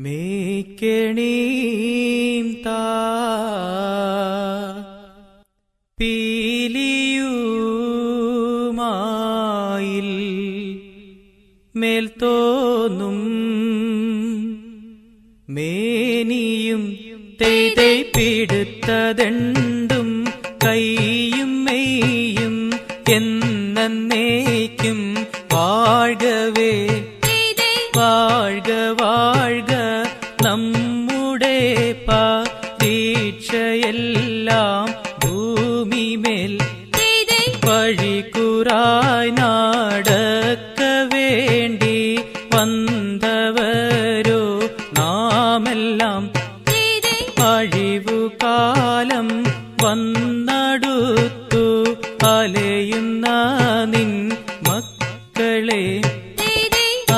മേക്കണീം താ. പീലിയുമായിൽ മേൽത്തോന്നും മേനിയും തെയ്തൈ പിടുത്തതെണ്ടും കൈയും മെയ്യും എന്നേക്കും നമ്മുടെ പരീക്ഷയെല്ലാം ഭൂമിമേൽ വഴിക്കുറായി നാടക്ക വേണ്ടി വന്നവരോ നാമെല്ലാം അഴിവുകാലം വന്നടുത്തു അലയുന്ന നിൻ മക്കളെ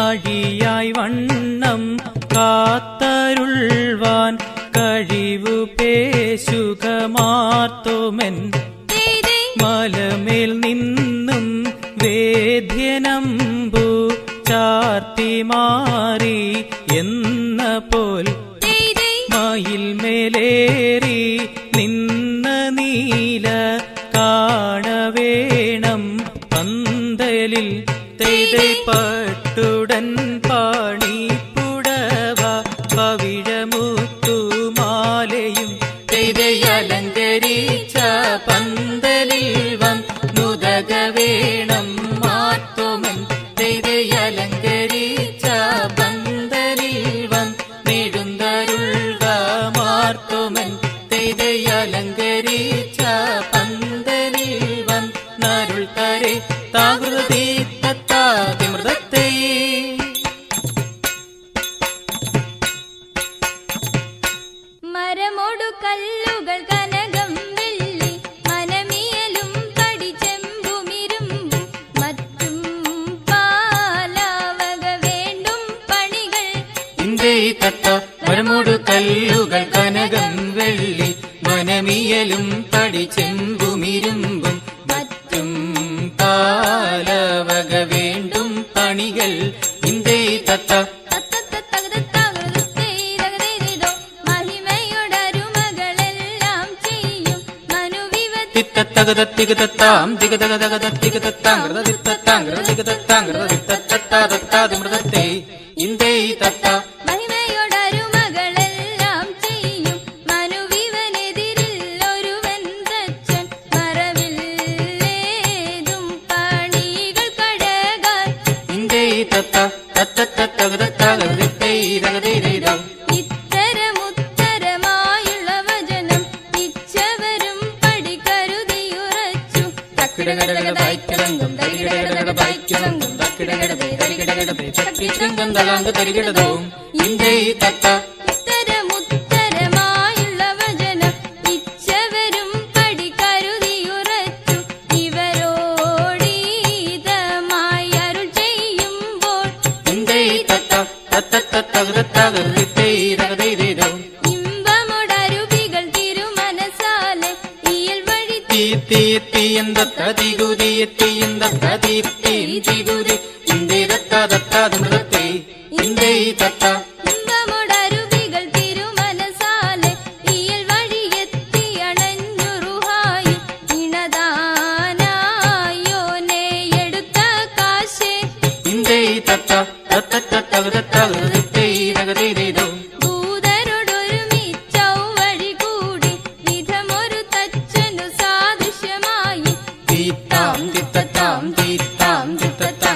അഴിയായി വണ്ണം കാത്തരുൾവാൻ കഴിവു പേശുകമാർത്തുമെൻ മലമേൽ നിന്നും വേദ്യനമ്പു ചാർത്തി മാറി എന്ന പോൽ. മയിൽ മേലേറി നിന്ന നീല കാണവേണം പന്തലിൽ. തെയ്തൈ പട്ടുടൻ പാണിപ്പുടവ പവിഴമുത്തുമാലയും അലങ്കരിച്ച പന്തലിൽ വന്നരുൾ തരെ താകൃതി തത്താതിമൃതത്തെ മരമൊടു കല്ലുകൾ കനകം വെള്ളി മനമിയലും കടിച്ചെമ്പുമിരുമ്പും മറ്റും പാലാവക വേണ്ടും പണികൾ. ഇന്ത്യ തത്ത മരമോടു കല്ലുകൾ വെള്ളി മനമിയലും തടി ചെമ്പുമിരുമ്പും മറ്റും പാലവക വേണ്ടും പണികൾ ഇന്ത്യ ഇന്ത്യ തത്ത ബൈക്കിടങ്കം തക്കിടകട തരികിടകട തക്കിടങ്കം തലാങ്ക് തരികിടതവും ഇന്ത്യ തത്ത തത്ത. തത്ത തത്ത തത്ത തത്ത അരുൾ ചെയ്യുമ്പോൾ തത്ത. തത്ത തത്ത തത്ത തഗദ തഗവിതേ ഇമ്പമുടരുവികൾ തീ തീയന്തത്ത തികുതി തീയന്തത്ത തീ തീ തികുതി ഇന്ത്യ തത്ത തത്താതിമൃതത്തെ ഇന്ത്യ തത്ത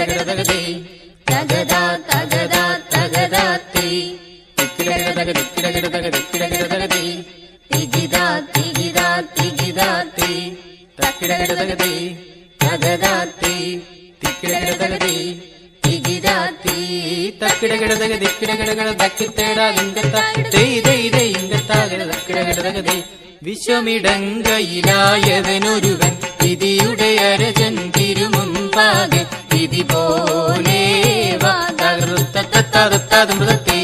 തക്കിടകിടതക തക്കിടകിടതകതേ തകതാ തകതാ തകതാ തേ തിക്കിടകിടതക തിക്കിടകിടതക തിക്കിടകിടതകതേ തികിതാ തികിതാ തികിതാ തേ തക്കിടകിടതകതേ തകതാ തേ തിക്കിടകിടതകതേ തികിതാ തികിതാത്തി തക്കിടകിടതക ദിക്കിടകിടകട ദക്കിത്തേടാ ഇങ്കത്താ തെയ് തെയ് തെയ് ഇങ്കത്താകട തക്കിടകിടതക വിശ്വമിടങ്കയിലായവനൊരുവൻ വിധിയുടെ അരജൻ തിരുമുൻപാകെ വിധി പോലെ വാ തകർത്തത്തത്തത്തത്തമൃതത്തെ